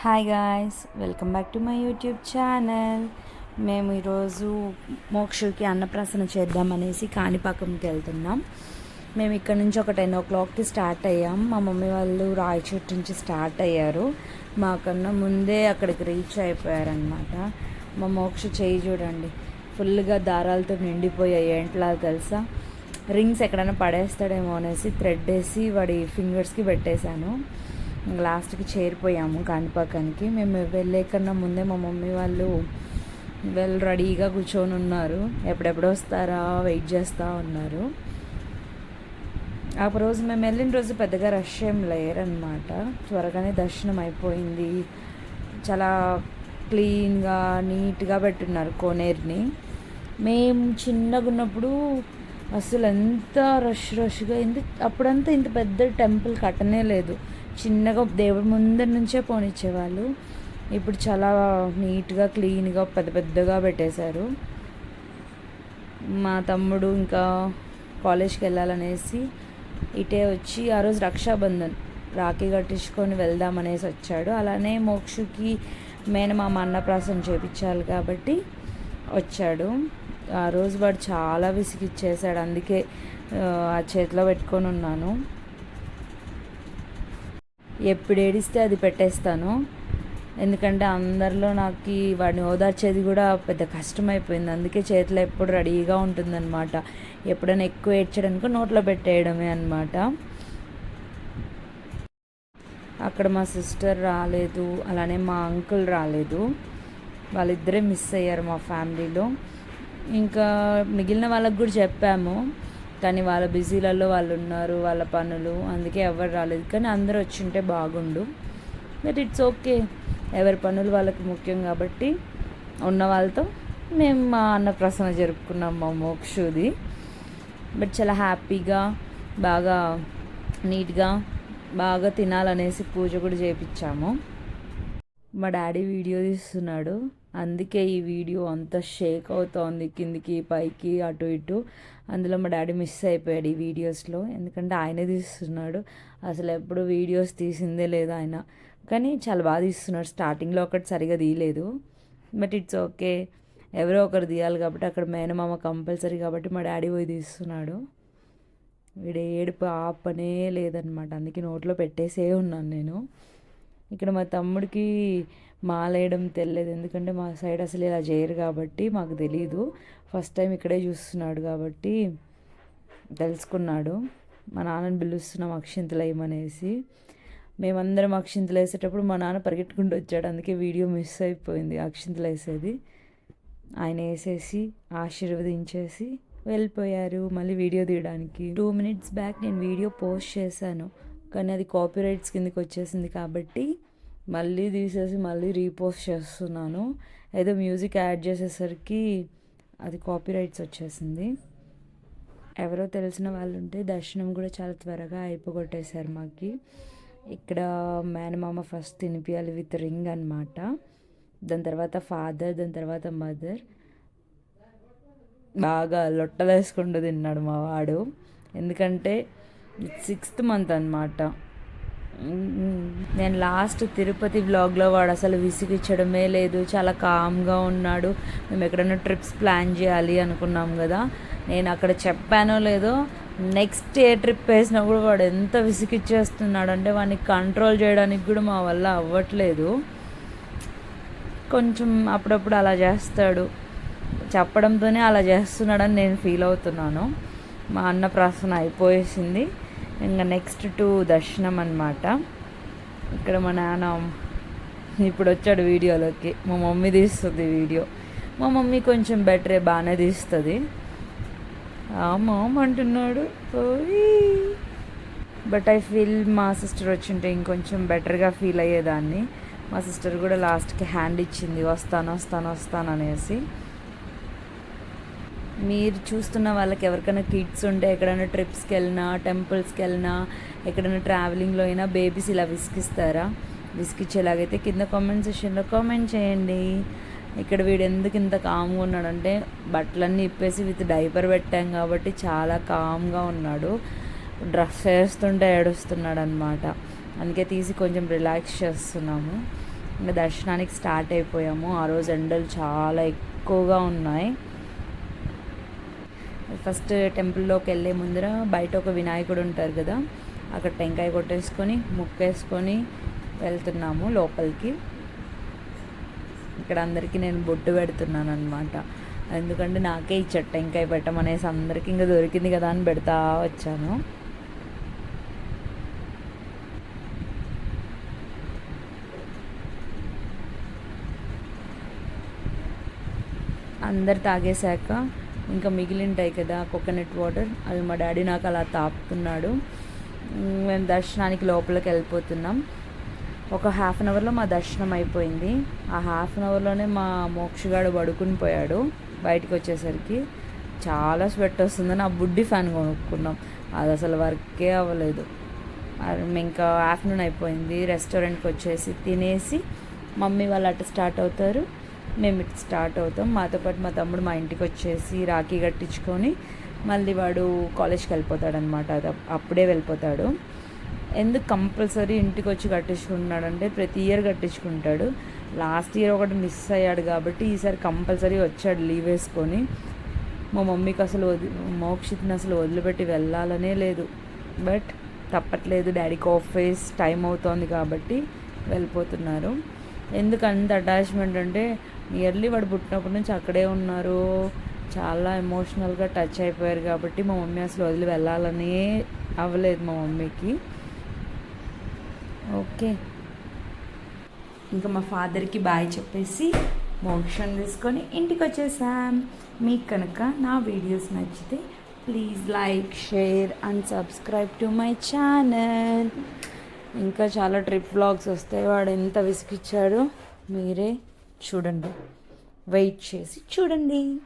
Hi guys welcome back to my YouTube channel మేము ఈరోజు మోక్షుకి అన్నప్రాసన చేద్దామనేసి కాణిపాకంకి వెళ్తున్నాం. మేము ఇక్కడ నుంచి ఒక టెన్ ఓ క్లాక్కి స్టార్ట్ అయ్యాం. మా మమ్మీ వాళ్ళు రాయచోటు నుంచి స్టార్ట్ అయ్యారు. మాకన్నా ముందే అక్కడికి రీచ్ అయిపోయారనమాట మా మోక్ష చేయి చూడండి ఫుల్గా దారాలతో నిండిపోయాయి. ఏంట్లా తెలుసా? రింగ్స్ ఎక్కడైనా పడేస్తాడేమో అనేసి థ్రెడ్ వేసి వాడి ఫింగర్స్కి పెట్టేశాను. లాస్ట్కి చేరిపోయాము కాణిపాకానికి మేము వెళ్ళే కన్నా ముందే మా మమ్మీ వాళ్ళు వెల్ రెడీగా కూర్చొని ఉన్నారు. ఎప్పుడెప్పుడు వస్తారా వెయిట్ చేస్తూ ఉన్నారు. ఆ రోజు మేము వెళ్ళిన రోజు పెద్దగా రష్ ఏం లేరనమాట త్వరగానే దర్శనం అయిపోయింది. చాలా క్లీన్గా నీట్గా పెట్టున్నారు కోనేరుని. మేము చిన్నగా ఉన్నప్పుడు అసలు ఎంత రష్ రష్గా ఇంత అప్పుడంతా ఇంత పెద్ద టెంపుల్ కట్టనే లేదు. చిన్నగా దేవుడి ముందర నుంచే పోనిచ్చేవాళ్ళు. ఇప్పుడు చాలా నీట్గా క్లీన్గా పెద్ద పెద్దగా పెట్టేశారు. మా తమ్ముడు ఇంకా కాలేజ్కి వెళ్ళాలనేసి ఇటే వచ్చి ఆ రోజు రక్షాబంధన్ రాఖీ కట్టించుకొని వెళ్దామనేసి వచ్చాడు. అలానే మోక్షుకి మేనమామ అన్నప్రాసం చేపించాలి కాబట్టి వచ్చాడు. ఆ రోజు వాడు చాలా విసిగిచ్చేసాడు అందుకే ఆ చేతిలో పెట్టుకొని ఉన్నాను. ఎప్పుడు ఏడిస్తే అది పెట్టేస్తాను. ఎందుకంటే అందరిలో నాకు వాడిని ఓదార్చేది కూడా పెద్ద కష్టమైపోయింది. అందుకే చేతిలో ఎప్పుడు రెడీగా ఉంటుందన్నమాట. ఎప్పుడైనా ఎక్కువ ఏడ్చడానికి నోట్లో పెట్టేయడమే అనమాట అక్కడ మా సిస్టర్ రాలేదు. అలానే మా అంకుల్ రాలేదు. వాళ్ళిద్దరే మిస్ అయ్యారు మా ఫ్యామిలీలో. ఇంకా మిగిలిన వాళ్ళకి కూడా చెప్పాము. కానీ వాళ్ళ బిజీలలో వాళ్ళు ఉన్నారు వాళ్ళ పనులు అందుకే ఎవరు రాలేదు. కానీ అందరూ వచ్చింటే బాగుండు. బట్ ఇట్స్ ఓకే ఎవరి పనులు వాళ్ళకి ముఖ్యం కాబట్టి ఉన్న వాళ్ళతో మేము మా అన్నప్రసన్న జరుపుకున్నాం మా మోక్షుది. బట్ చాలా హ్యాపీగా బాగా నీట్గా బాగా తినాలనేసి పూజ కూడా చేయించాము మా డాడీ వీడియో తీస్తున్నాడు. అందుకే ఈ వీడియో అంత షేక్ అవుతోంది కిందికి పైకి అటు ఇటు. అందులో మా డాడీ మిస్ అయిపోయాడు ఈ వీడియోస్లో. ఎందుకంటే ఆయనే తీస్తున్నాడు. అసలు ఎప్పుడు వీడియోస్ తీసిందే లేదు ఆయన. కానీ చాలా బాగా తీస్తున్నాడు. స్టార్టింగ్లో ఒకటి సరిగా తీయలేదు. But it's okay. ఎవరో ఒకరు తీయాలి కాబట్టి అక్కడ మేనమామ కంపల్సరీ కాబట్టి మా డాడీ పోయి తీస్తున్నాడు. వీడు ఏడుపు ఆపనే లేదనమాట. అందుకే నోట్లో పెట్టేసే ఉన్నాను నేను. ఇక్కడ మా తమ్ముడికి మాలేయడం తెలియదు ఎందుకంటే మా సైడ్ అసలు ఇలా చేయరు కాబట్టి మాకు తెలియదు ఫస్ట్ టైం ఇక్కడే చూస్తున్నాడు కాబట్టి తెలుసుకున్నాడు. మా నాన్నని పిలుస్తున్నాం అక్షింతలు వేయమనేసి మేమందరం అక్షింతలు వేసేటప్పుడు మా నాన్న పరిగెట్టుకుంటూ వచ్చాడు. అందుకే వీడియో మిస్ అయిపోయింది అక్షింతలు వేసేది ఆయన వేసేసి ఆశీర్వదించేసి వెళ్ళిపోయారు. మళ్ళీ వీడియో తీయడానికి. టూ మినిట్స్ బ్యాక్ నేను వీడియో పోస్ట్ చేశాను. కానీ అది కాపీరైట్స్ కిందకి వచ్చేసింది కాబట్టి మళ్ళీ తీసేసి మళ్ళీ రీపోస్ట్ చేస్తున్నాను. ఏదో మ్యూజిక్ యాడ్ చేసేసరికి అది కాపీరైట్స్ వచ్చేసింది. ఎవరో తెలిసిన వాళ్ళు ఉంటే దర్శనం కూడా చాలా త్వరగా అయిపోగొట్టేశారు మాకు. ఇక్కడ మేనమామ ఫస్ట్ తినిపియాలి విత్ రింగ్ అనమాట దాని తర్వాత ఫాదర్ దాని తర్వాత మదర్. బాగా లొట్టలేసుకుంటూ తిన్నాడు మా వాడు. ఎందుకంటే సిక్స్త్ మంత్ అనమాట నేను లాస్ట్ తిరుపతి వ్లాగ్లో వాడు అసలు విసిగిచ్చడమే లేదు చాలా కామ్గా ఉన్నాడు. మేము ఎక్కడైనా ట్రిప్స్ ప్లాన్ చేయాలి అనుకున్నాం కదా. నేను అక్కడ చెప్పానో లేదో నెక్స్ట్ ఏ ట్రిప్ వేసినా కూడా వాడు ఎంత విసిగిచ్చేస్తున్నాడు అంటే వాడిని కంట్రోల్ చేయడానికి కూడా మా వల్ల అవ్వట్లేదు. కొంచెం అప్పుడప్పుడు అలా చేస్తాడు. చెప్పడంతోనే అలా చేస్తున్నాడని నేను ఫీల్ అవుతున్నాను. మా అన్న ప్రాసన అయిపోయేసింది. ఇంకా నెక్స్ట్ టు దర్శనం అనమాట ఇక్కడ మా నాన్న ఇప్పుడు వచ్చాడు వీడియోలోకి. మా మమ్మీ తీస్తుంది వీడియో. మా మమ్మీ కొంచెం బెటరే బాగానే తీస్తుంది. మామ్ అంటున్నాడు బట్ ఐ ఫీల్ మా సిస్టర్ వచ్చింటే ఇంకొంచెం బెటర్గా ఫీల్ అయ్యేదాన్ని. మా సిస్టర్ కూడా లాస్ట్కి హ్యాండ్ ఇచ్చింది వస్తాను వస్తాను వస్తాను అనేసి. మీరు చూస్తున్న వాళ్ళకి ఎవరికైనా కిడ్స్ ఉంటే ఎక్కడైనా ట్రిప్స్కి వెళ్ళినా టెంపుల్స్కి వెళ్ళినా ఎక్కడైనా ట్రావెలింగ్లో అయినా బేబీస్ ఇలా విసిగిస్తారా? విసిగిచ్చేలాగైతే కింద కామెంట్ సెషన్లో కామెంట్ చేయండి. ఇక్కడ వీడు ఎందుకు ఇంత కామ్గా ఉన్నాడంటే బట్టలన్నీ ఇప్పేసి విత్ డైపర్ పెట్టాం కాబట్టి చాలా కామ్గా ఉన్నాడు. డ్రెస్ వేస్తుంటే ఏడుస్తున్నాడు అనమాట అందుకే తీసి కొంచెం రిలాక్స్ చేస్తున్నాము. ఇంకా దర్శనానికి స్టార్ట్ అయిపోయాము. ఆ రోజు ఎండలు చాలా ఎక్కువగా ఉన్నాయి. ఫస్ట్ టెంపుల్లోకి వెళ్ళే ముందర బయట ఒక వినాయకుడు ఉంటారు కదా అక్కడ టెంకాయ కొట్టేసుకొని ముక్కేసుకొని వెళ్తున్నాము లోపలికి. ఇక్కడ అందరికీ నేను బొట్టు పెడుతున్నాను అనమాట ఎందుకంటే నాకే ఇచ్చాడు టెంకాయ పెట్టమనేసి అందరికీ ఇంకా దొరికింది కదా అని పెడతా వచ్చాను. అందరు తాగేశాక ఇంకా మిగిలింటాయి కదా కోకోనట్ వాటర్ అవి మా డాడీ నాకు అలా తాపుతున్నాడు. మేము దర్శనానికి లోపలికి వెళ్ళిపోతున్నాం. ఒక హాఫ్ అన్ అవర్లో మా దర్శనం అయిపోయింది. ఆ హాఫ్ అన్ అవర్లోనే మా మోక్షగాడు పడుకుని పోయాడు బయటకు వచ్చేసరికి. చాలా స్వెట్ వస్తుందని ఆ బుడ్డి ఫ్యాన్ కొనుక్కున్నాం. అది అసలు వర్కే అవ్వలేదు. అది ఇంకా ఆఫ్టర్నూన్ అయిపోయింది రెస్టారెంట్కి వచ్చేసి తినేసి మమ్మీ వాళ్ళు అటు స్టార్ట్ అవుతారు. మేము ఇటు స్టార్ట్ అవుతాం. మాతో పాటు మా తమ్ముడు మా ఇంటికి వచ్చేసి రాఖీ కట్టించుకొని మళ్ళీ వాడు కాలేజ్కి వెళ్ళిపోతాడు అనమాట అది అప్పుడే వెళ్ళిపోతాడు. ఎందుకు కంపల్సరీ ఇంటికి వచ్చి కట్టించుకున్నాడంటే ప్రతి ఇయర్ కట్టించుకుంటాడు. లాస్ట్ ఇయర్ ఒకటి మిస్ అయ్యాడు కాబట్టి ఈసారి కంపల్సరీ వచ్చాడు లీవ్ వేసుకొని. మా మమ్మీకి అసలు వది మోక్షిత్ని అసలు వదిలిపెట్టి వెళ్ళాలనే లేదు. బట్ తప్పట్లేదు. డాడీకి ఆఫీస్ టైం అవుతోంది కాబట్టి వెళ్ళిపోతున్నారు. ఎందుకు అంత అటాచ్మెంట్ అంటే నియర్లీ వాడు పుట్టినప్పటి నుంచి అక్కడే ఉన్నారు. చాలా ఎమోషనల్గా టచ్ అయిపోయారు కాబట్టి మా మమ్మీ అసలు వదిలి వెళ్ళాలనే అవ్వలేదు మా మమ్మీకి. ఓకే ఇంకా మా ఫాదర్కి బాయ్ చెప్పేసి మోక్షన్ తీసుకొని ఇంటికి వచ్చేసాం. మీకు కనుక నా వీడియోస్ నచ్చితే please like share and subscribe to my channel ఇంకా చాలా ట్రిప్ వ్లాగ్స్ వస్తాయి. వాడు ఎంత విసిగిచ్చాడో మీరే చూడండి. వెయిట్ చేసి చూడండి.